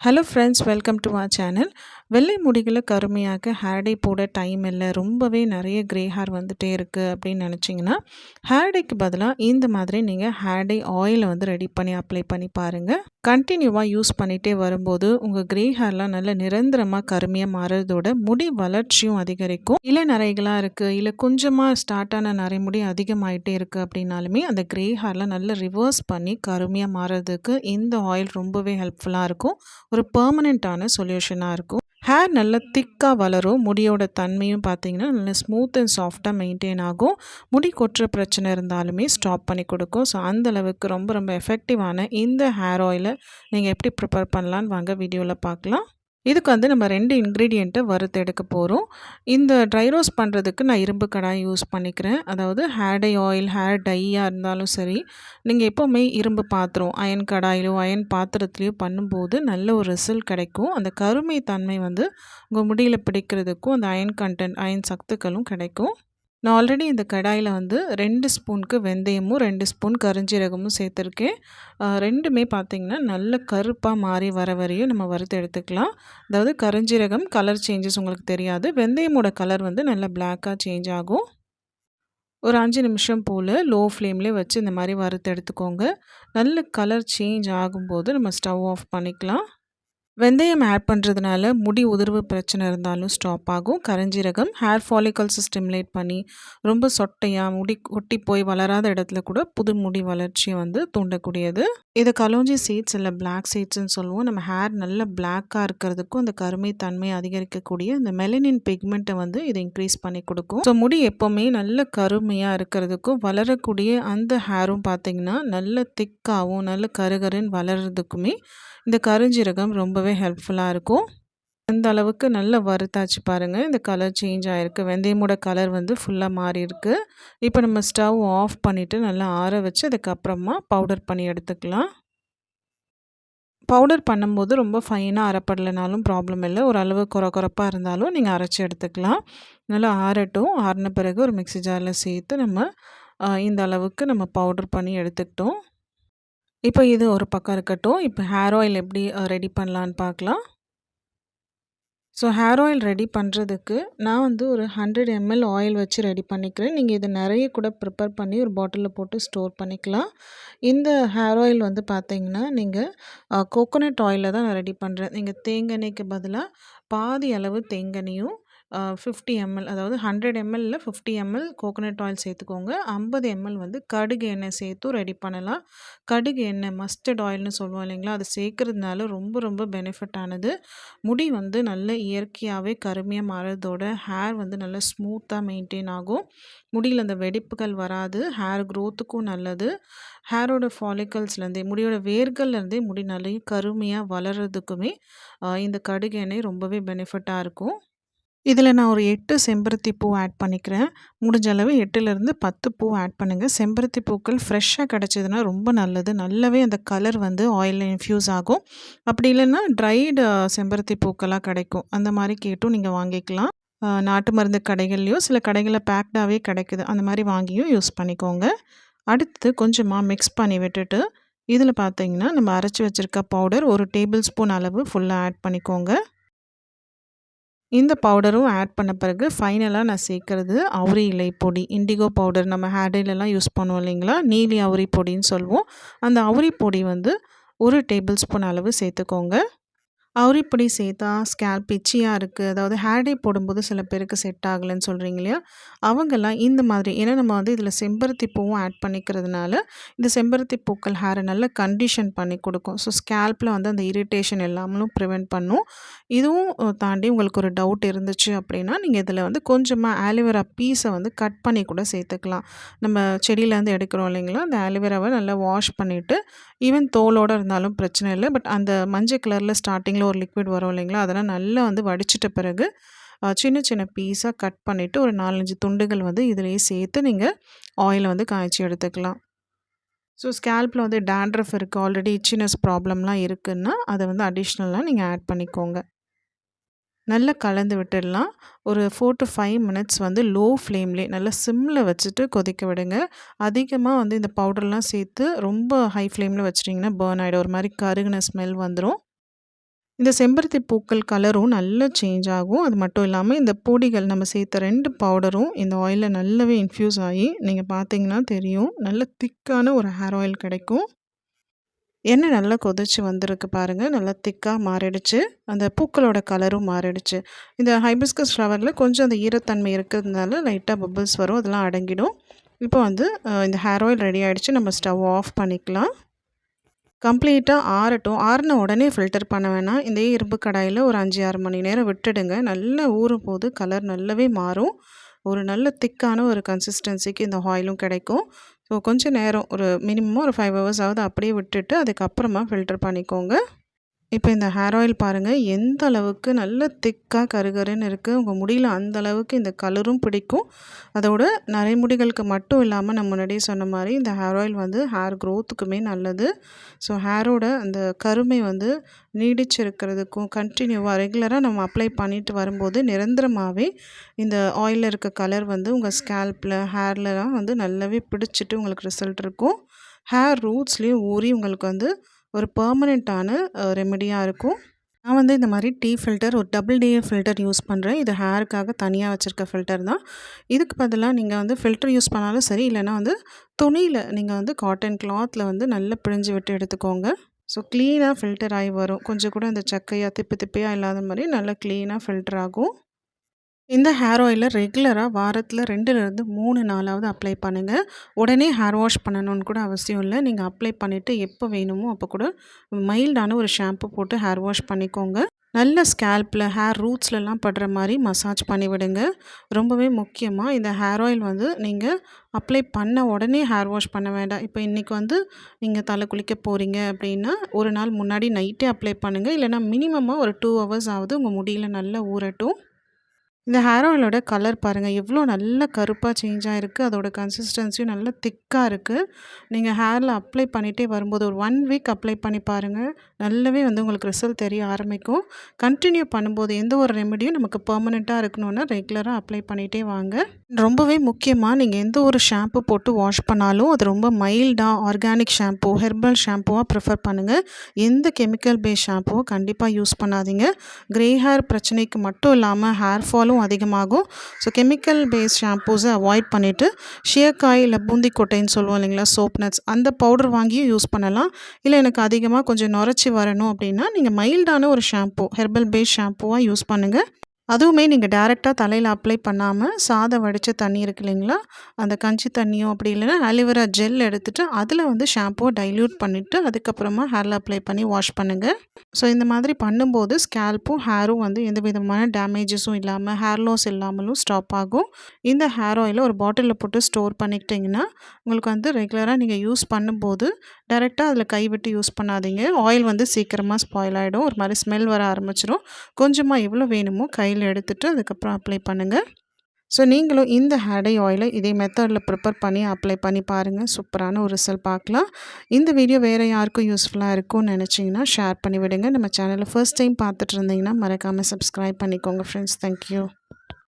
Hello friends welcome to our channel வெள்ளை முடிகளை கருமையாக ஹேர்டே போட டைம் இல்லை. ரொம்பவே நிறைய க்ரே ஹேர் வந்துகிட்டே இருக்குது அப்படின்னு நினச்சிங்கன்னா ஹேர்டேக்கு பதிலாக இந்த மாதிரி நீங்கள் ஹேர் டே ஆயிலை வந்து ரெடி பண்ணி அப்ளை பண்ணி பாருங்கள் கண்டினியூவாக யூஸ் பண்ணிகிட்டே வரும்போது உங்கள் க்ரே ஹேர்லாம் நல்ல நிரந்தரமாக கருமையாக மாறுறதோட முடி வளர்ச்சியும் அதிகரிக்கும். இல்லை நிறைகளாக இருக்குது இல்லை கொஞ்சமாக ஸ்டார்ட் ஆன நிறைய முடி அதிகமாகிட்டே இருக்குது அப்படின்னாலுமே அந்த க்ரே ஹேர்லாம் நல்லா ரிவர்ஸ் பண்ணி கருமையாக மாறுறதுக்கு இந்த ஆயில் ரொம்பவே ஹெல்ப்ஃபுல்லாக இருக்கும். ஒரு பெர்மனெண்ட்டான சொல்யூஷனாக இருக்கும். ஹேர் நல்லா திக்காக வளரும். முடியோட தன்மையும் பார்த்தீங்கன்னா நல்லா ஸ்மூத் அண்ட் சாஃப்டாக மெயின்டைன் ஆகும். முடி கொட்டுற பிரச்சனை இருந்தாலுமே ஸ்டாப் பண்ணி கொடுக்கும். ஸோ அந்தளவுக்கு ரொம்ப ரொம்ப எஃபெக்டிவான இந்த ஹேர் ஆயிலை நீங்கள் எப்படி ப்ரிப்பேர் பண்ணலான்னு வாங்க வீடியோவில் பார்க்கலாம். இதுக்கு வந்து நம்ம ரெண்டு இன்க்ரீடியண்ட்டை வறுத்து எடுக்க போகிறோம் இந்த ட்ரை ரோஸ்ட் பண்ணுறதுக்கு நான் இரும்பு கடாய் யூஸ் பண்ணிக்கிறேன். அதாவது ஹேர் டை ஆயில் ஹேர் டையாக இருந்தாலும் சரி நீங்கள் எப்போவுமே இரும்பு பாத்திரம் அயன் கடாயிலோ அயன் பாத்திரத்துலையோ பண்ணும்போது நல்ல ஒரு ரிசல்ட் கிடைக்கும். அந்த கருமை தன்மை வந்து உங்கள் முடியில் பிடிக்கிறதுக்கும் அந்த அயன் கண்டென்ட் அயன் சத்துக்களும் கிடைக்கும். நான் ஆல்ரெடி இந்த கடாயில் வந்து ரெண்டு ஸ்பூனுக்கு வெந்தயமும் ரெண்டு ஸ்பூன் கருஞ்சீரகமும் சேர்த்துருக்கேன். ரெண்டுமே பார்த்திங்கன்னா நல்ல கருப்பாக மாறி வர வரையும் நம்ம வறுத்து எடுத்துக்கலாம். அதாவது கருஞ்சீரகம் கலர் சேஞ்சஸ் உங்களுக்கு தெரியாது. வெந்தயமோட கலர் வந்து நல்லா பிளாக்காக சேஞ்ச் ஆகும். ஒரு அஞ்சு நிமிஷம் போல் லோ ஃப்ளேம்லேயே வச்சு இந்த மாதிரி வறுத்து எடுத்துக்கோங்க. நல்ல கலர் சேஞ்ச் ஆகும்போது நம்ம ஸ்டவ் ஆஃப் பண்ணிக்கலாம். வெந்தயம் ஆட் பண்ணுறதுனால முடி உதிர்வு பிரச்சனை இருந்தாலும் ஸ்டாப் ஆகும். கரஞ்சீரகம் ஹேர் ஃபாலிகல்ஸை ஸ்டிமுலேட் பண்ணி ரொம்ப சொட்டையாக முடி கொட்டி போய் வளராத இடத்துல கூட புது முடி வளர்ச்சியை வந்து தூண்டக்கூடியது. இது கலோஞ்சி சீட்ஸ் இல்லை பிளாக் சீட்ஸ்ன்னு சொல்லுவோம். நம்ம ஹேர் நல்ல பிளாக்காக இருக்கிறதுக்கும் அந்த கருமை தன்மை அதிகரிக்கக்கூடிய அந்த மெலனின் பிக்மெண்ட்டை வந்து இதை இன்க்ரீஸ் பண்ணி கொடுக்கும். ஸோ முடி எப்போவுமே நல்ல கருமையாக இருக்கிறதுக்கும் வளரக்கூடிய அந்த ஹேரும் பார்த்திங்கன்னா நல்ல திக்காகவும் நல்ல கருகருன்னு வளர்கிறதுக்குமே இந்த கருஞ்சீரகம் ரொம்பவே ஹெல்ப்ஃபுல்லாக இருக்கும். அந்த அளவுக்கு நல்லா வறுத்தாச்சு பாருங்கள் இந்த கலர் சேஞ்ச் ஆகிருக்கு வெந்தயமோட கலர் வந்து ஃபுல்லாக மாறி இருக்கு இப்போ நம்ம ஸ்டவ் ஆஃப் பண்ணிவிட்டு நல்லா ஆற வச்சு அதுக்கப்புறமா பவுடர் பண்ணி எடுத்துக்கலாம். பவுடர் பண்ணும்போது ரொம்ப ஃபைனாக அரைப்படலைனாலும் ப்ராப்ளம் இல்லை. ஓரளவு குறை குறைப்பாக இருந்தாலும் நீங்கள் அரைச்சி எடுத்துக்கலாம். நல்லா ஆறட்டும். ஆறின பிறகு ஒரு மிக்ஸி ஜாரில் சேர்த்து நம்ம இந்த அளவுக்கு நம்ம பவுடர் பண்ணி எடுத்துக்கிட்டோம். இப்போ இது ஒரு பக்கம் இருக்கட்டும். இப்போ ஹேர் ஆயில் எப்படி ரெடி பண்ணலான்னு பார்க்கலாம். ஸோ ஹேர் ஆயில் ரெடி பண்ணுறதுக்கு நான் வந்து ஒரு ஹண்ட்ரட் எம்எல் ஆயில் வச்சு ரெடி பண்ணிக்கிறேன். நீங்கள் இது நிறைய கூட ப்ரிப்பேர் பண்ணி ஒரு பாட்டிலில் போட்டு ஸ்டோர் பண்ணிக்கலாம். இந்த ஹேர் ஆயில் வந்து பார்த்தீங்கன்னா நீங்கள் கோகோனட் ஆயிலில் தான் நான் ரெடி பண்ணுறேன் நீங்கள் தேங்காய்க்கு பதிலாக பாதி அளவு தேங்காயும் ஃபிஃப்டி எம்எல் அதாவது ஹண்ட்ரட் எம்எல்ல ஃபிஃப்டி எம்எல் கோகோனட் ஆயில் சேர்த்துக்கோங்க. ஐம்பது எம்எல் வந்து கடுகு எண்ணெய் சேர்த்தும் ரெடி பண்ணலாம். கடுகு எண்ணெய் மஸ்டர்ட் ஆயில்னு சொல்லுவோம் இல்லைங்களா? அது சேர்க்குறதுனால ரொம்ப ரொம்ப பெனிஃபிட் ஆனது. முடி வந்து நல்ல இயற்கையாகவே கருமையாக மாறதோட ஹேர் வந்து நல்லா ஸ்மூத்தாக மெயின்டைன் ஆகும். முடியில் அந்த வெடிப்புகள் வராது. ஹேர் க்ரோத்துக்கும் நல்லது. ஹேரோட ஃபாலிக்கல்ஸ்லேருந்தே முடியோட வேர்கள்லேருந்தே முடி நல்லா கருமையாக வளர்கிறதுக்குமே இந்த கடுகு எண்ணெய் ரொம்பவே பெனிஃபிட்டாக இருக்கும். இதில் நான் ஒரு எட்டு செம்பருத்தி பூ ஆட் பண்ணிக்கிறேன். முடிஞ்ச அளவு எட்டுலேருந்து பத்து பூ ஆட் பண்ணுங்கள் செம்பருத்தி பூக்கள் ஃப்ரெஷ்ஷாக கிடச்சிதுன்னா ரொம்ப நல்லது. நல்லாவே அந்த கலர் வந்து ஆயிலில் இன்ஃப்யூஸ் ஆகும். அப்படி இல்லைன்னா ட்ரைடு செம்பருத்தி பூக்களாக கிடைக்கும். அந்த மாதிரி கேட்டும் நீங்கள் வாங்கிக்கலாம். நாட்டு மருந்து கடைகள்லையோ சில கடைகளில் பேக்டாகவே கிடைக்குது. அந்த மாதிரி வாங்கியும் யூஸ் பண்ணிக்கோங்க. அடுத்து கொஞ்சமாக மிக்ஸ் பண்ணி விட்டுட்டு இதில் பார்த்தீங்கன்னா நம்ம அரைச்சி வச்சுருக்க பவுடர் ஒரு டேபிள் ஸ்பூன் அளவு ஃபுல்லாக ஆட் பண்ணிக்கோங்க. இந்த பவுடரும் ஆட் பண்ண பிறகு ஃபைனலாக நான் சேர்க்குறது அவுரி இலை பொடி. இண்டிகோ பவுடர் நம்ம ஹேர்டைலெலாம் யூஸ் பண்ணுவோம் இல்லைங்களா? நீலி அவுரி பொடின்னு சொல்லுவோம் அந்த அவுரி பொடி வந்து ஒரு டேபிள் ஸ்பூன் அளவு சேர்த்துக்கோங்க. அவுரிப்பொடி சேர்த்தா ஸ்கேல்ப் பிச்சியாக இருக்குது அதாவது ஹேர் டே போடும்போது சில பேருக்கு செட் ஆகலைன்னு சொல்கிறீங்க இல்லையா? அவங்கெல்லாம் இந்த மாதிரி ஏன்னா நம்ம வந்து இதில் செம்பருத்தி பூவும் ஆட் பண்ணிக்கிறதுனால இந்த செம்பருத்தி பூக்கள் ஹேரை நல்லா கண்டிஷன் பண்ணி கொடுக்கும். ஸோ ஸ்கேல்ப்பில் வந்து அந்த இரிட்டேஷன் எல்லாமலும் ப்ரிவெண்ட் பண்ணும். இதுவும் தாண்டி உங்களுக்கு ஒரு டவுட் இருந்துச்சு அப்படின்னா நீங்கள் இதில் வந்து கொஞ்சமாக ஆலிவேரா பீஸை வந்து கட் பண்ணி கூட சேர்த்துக்கலாம். நம்ம செடியிலேருந்து எடுக்கிறோம் இல்லைங்களா? அந்த ஆலிவேராவை நல்லா வாஷ் பண்ணிவிட்டு ஈவன் தோலோடு இருந்தாலும் பிரச்சனை இல்லை. பட் அந்த மஞ்சள் கலரில் ஸ்டார்டிங்கில் ஒரு லிக்விட் வரும் இல்லைங்களா? அதெல்லாம் நல்லா வந்து வடிச்சிட்ட பிறகு சின்ன சின்ன பீஸாக கட் பண்ணிவிட்டு ஒரு நாலஞ்சு துண்டுகள் வந்து இதிலேயே சேர்த்து நீங்கள் ஆயிலை வந்து காய்ச்சி எடுத்துக்கலாம். ஸோ ஸ்கேல்பில் வந்து டேண்ட்ரஃப் இருக்குது ஆல்ரெடி இச்சினஸ் ப்ராப்ளம்லாம் இருக்குதுன்னா அதை வந்து அடிஷ்னலாக நீங்கள் ஆட் பண்ணிக்கோங்க. நல்லா கலந்து விட்டுடலாம். ஒரு ஃபோர் டு ஃபைவ் மினிட்ஸ் வந்து லோ ஃப்ளேம்லே நல்லா சிம்மில் வச்சுட்டு கொதிக்க விடுங்க. அதிகமாக வந்து இந்த பவுடர்லாம் சேர்த்து ரொம்ப ஹை ஃப்ளேமில் வச்சிட்டிங்கன்னா பேர்ன் ஆகிடும் ஒரு மாதிரி கருகின ஸ்மெல் வந்துடும் இந்த செம்பருத்தி பூக்கள் கலரும் நல்லா சேஞ்ச் ஆகும். அது மட்டும் இல்லாமல் இந்த பொடிகள் நம்ம சேர்த்த ரெண்டு பவுடரும் இந்த ஆயிலில் நல்லாவே இன்ஃப்யூஸ் ஆகி நீங்கள் பார்த்தீங்கன்னா தெரியும் நல்ல திக்கான ஒரு ஹேர் ஆயில் கிடைக்கும். எண்ணெய் நல்லா கொதிச்சு வந்திருக்கு பாருங்கள் நல்லா திக்காக மாறிடுச்சு. அந்த பூக்களோட கலரும் மாறிடுச்சு. இந்த ஹைபிஸ்கஸ் ஃப்ளவரில் கொஞ்சம் அந்த ஈரத்தன்மை இருக்கிறதுனால லைட்டாக பபிள்ஸ் வரும் அதெல்லாம் அடங்கிடும். இப்போ வந்து இந்த ஹேர் ஆயில் ரெடி ஆகிடுச்சு நம்ம ஸ்டவ் ஆஃப் பண்ணிக்கலாம். கம்ப்ளீட்டாக ஆறட்டும். ஆறின உடனே ஃபில்டர் பண்ண வேணாம். இந்த இரும்பு கடாயில் ஒரு அஞ்சு ஆறு மணி நேரம் விட்டுடுங்க. நல்லா ஊறும் போது கலர் நல்லாவே மாறும். ஒரு நல்ல திக்கான ஒரு கன்சிஸ்டன்சிக்கு இந்த ஆயிலும் கிடைக்கும். ஸோ கொஞ்சம் நேரம் ஒரு மினிமம் ஒரு ஃபைவ் ஹவர்ஸ் ஆகுது அப்படியே விட்டுட்டு அதுக்கப்புறமா ஃபில்டர் பண்ணிக்கோங்க. இப்போ இந்த ஹேர் ஆயில் பாருங்கள் எந்த அளவுக்கு நல்ல திக்காக கருகருன்னு இருக்குது உங்கள் முடியில் அந்த அளவுக்கு இந்த கலரும் பிடிக்கும். அதோட நரைமுடிகளுக்கு மட்டும் இல்லாமல் நம்ம முன்னாடியே சொன்ன மாதிரி இந்த ஹேர் ஆயில் வந்து ஹேர் க்ரோத்துக்குமே நல்லது. ஸோ ஹேரோட அந்த கருமை வந்து நீடிச்சிருக்கிறதுக்கும் கண்டினியூவாக ரெகுலராக நம்ம அப்ளை பண்ணிட்டு வரும்போது நிரந்தரமாகவே இந்த ஆயிலில் இருக்க கலர் வந்து உங்கள் ஸ்கேல்பில் ஹேர்லலாம் வந்து நல்லாவே பிடிச்சிட்டு உங்களுக்கு ரிசல்ட் இருக்கும். ஹேர் ரூட்ஸ்லேயும் ஊறி உங்களுக்கு வந்து ஒரு பர்மனெண்ட்டான ரெமெடியாக இருக்கும். நான் வந்து இந்த மாதிரி டீ ஃபில்டர் ஒரு டபுள் டிஏ ஃபில்டர் யூஸ் பண்ணுறேன் இது ஹேருக்காக தனியாக வச்சுருக்க ஃபில்டர் தான். இதுக்கு பதிலாக நீங்கள் வந்து ஃபில்டர் யூஸ் பண்ணாலும் சரி இல்லைனா வந்து துணியில் நீங்கள் வந்து காட்டன் கிளாத்தில் வந்து நல்லா பிழிஞ்சு விட்டு எடுத்துக்கோங்க. ஸோ க்ளீனாக ஃபில்டர் ஆகி வரும். கொஞ்சம் கூட அந்த சக்கையாக திப்பு திப்பையாக இல்லாத மாதிரி நல்லா க்ளீனாக ஃபில்டர் ஆகும். இந்த ஹேர் ஆயிலை ரெகுலராக வாரத்தில் ரெண்டுலேருந்து மூணு நாளாவது அப்ளை பண்ணுங்கள் உடனே ஹேர் வாஷ் பண்ணணும்னு கூட அவசியம் இல்லை. நீங்கள் அப்ளை பண்ணிவிட்டு எப்போ வேணுமோ அப்போ கூட மைல்டான ஒரு ஷாம்பு போட்டு ஹேர் வாஷ் பண்ணிக்கோங்க. நல்ல ஸ்கேல்பில் ஹேர் ரூட்ஸ்லலாம் படுற மாதிரி மசாஜ் பண்ணிவிடுங்க ரொம்பவே முக்கியமாக இந்த ஹேர் ஆயில் வந்து நீங்கள் அப்ளை பண்ண உடனே ஹேர் வாஷ் பண்ண வேண்டாம். இப்போ இன்றைக்கி வந்து நீங்கள் தலை குளிக்க போகிறீங்க அப்படின்னா ஒரு நாள் முன்னாடி நைட்டே அப்ளை பண்ணுங்கள் இல்லைனா மினிமமாக ஒரு டூ ஹவர்ஸ் ஆகுது உங்கள் முடியில் நல்லா ஊறட்டும். இந்த ஹேர் ஆயிலோட கலர் பாருங்கள் எவ்வளோ நல்ல கருப்பாக சேஞ்ச் ஆகிருக்கு அதோட கன்சிஸ்டன்சியும் நல்ல திக்காக இருக்குது நீங்கள் ஹேரில் அப்ளை பண்ணிகிட்டே வரும்போது ஒரு ஒன் வீக் அப்ளை பண்ணி பாருங்கள் நல்லாவே வந்து உங்களுக்கு ரிசல்ட் தெரிய ஆரம்பிக்கும். கண்டினியூ பண்ணும்போது எந்த ஒரு ரெமெடியும் நமக்கு பர்மனெண்ட்டாக இருக்கணும்னா ரெகுலராக அப்ளை பண்ணிகிட்டே வாங்க. ரொம்பவே முக்கியமாக நீங்கள் எந்த ஒரு ஷாம்பு போட்டு வாஷ் பண்ணாலும் அது ரொம்ப மைல்டாக ஆர்கானிக் ஷாம்பூ ஹெர்பல் ஷாம்புவாக ப்ரிஃபர் பண்ணுங்கள் எந்த கெமிக்கல் பேஸ் ஷாம்புவும் கண்டிப்பாக யூஸ் பண்ணாதீங்க. க்ரே ஹேர் பிரச்சனைக்கு மட்டும் இல்லாமல் ஹேர் ஃபாலும் அதிகமாகும். ஸோ கெமிக்கல் பேஸ் ஷாம்பூஸை அவாய்ட் பண்ணிவிட்டு ஷியக்காய் இல்லை பூந்திக்கொட்டைன்னு சொல்லுவோம் இல்லைங்களா சோப் நட்ஸ் அந்த பவுடர் வாங்கியும் யூஸ் பண்ணலாம். இல்லை எனக்கு அதிகமாக கொஞ்சம் நுரைச்சி வரணும் அப்படின்னா நீங்கள் மைல்டான ஒரு ஷாம்பூ ஹெர்பல் பேஸ் ஷாம்பூவாக யூஸ் பண்ணுங்கள் அதுவுமே நீங்கள் டேரெக்டாக தலையில் அப்ளை பண்ணாமல் சாதம் வடித்த தண்ணி இருக்கு இல்லைங்களா? அந்த கஞ்சி தண்ணியோ அப்படி இல்லைன்னா அலிவரா ஜெல் எடுத்துகிட்டு அதில் வந்து ஷாம்புவை டைல்யூட் பண்ணிவிட்டு அதுக்கப்புறமா ஹேரில் அப்ளை பண்ணி வாஷ் பண்ணுங்கள் ஸோ இந்த மாதிரி பண்ணும்போது ஸ்கேல்ப்பும் ஹேரும் வந்து எந்த விதமான டேமேஜஸும் இல்லாமல் ஹேர் லாஸ் இல்லாமலும் ஸ்டாப் ஆகும். இந்த ஹேர் ஆயிலை ஒரு பாட்டிலில் போட்டு ஸ்டோர் பண்ணிக்கிட்டிங்கன்னா உங்களுக்கு வந்து ரெகுலராக நீங்கள் யூஸ் பண்ணும்போது டேரெக்டாக அதில் கைவிட்டு யூஸ் பண்ணாதீங்க. ஆயில் வந்து சீக்கிரமாக ஸ்பாயில் ஆகிடும் ஒரு மாதிரி ஸ்மெல் வர ஆரம்பிச்சிடும் கொஞ்சமாக எவ்வளோ வேணுமோ கையில் எடுத்துகிட்டு அதுக்கப்புறம் அப்ளை பண்ணுங்கள் ஸோ நீங்களும் இந்த ஹேடை ஆயிலை இதே மெத்தடில் ப்ரிப்பேர் பண்ணி அப்ளை பண்ணி பாருங்கள் சூப்பரான ஒரு ரிசல்ட் பார்க்கலாம். இந்த வீடியோ வேறு யாருக்கும் யூஸ்ஃபுல்லாக இருக்கும்னு நினச்சிங்கன்னா ஷேர் பண்ணி விடுங்க. நம்ம சேனலில் ஃபர்ஸ்ட் டைம் பார்த்துட்டு இருந்தீங்கன்னா மறக்காமல் சப்ஸ்கிரைப் பண்ணிக்கோங்க ஃப்ரெண்ட்ஸ் தேங்க்யூ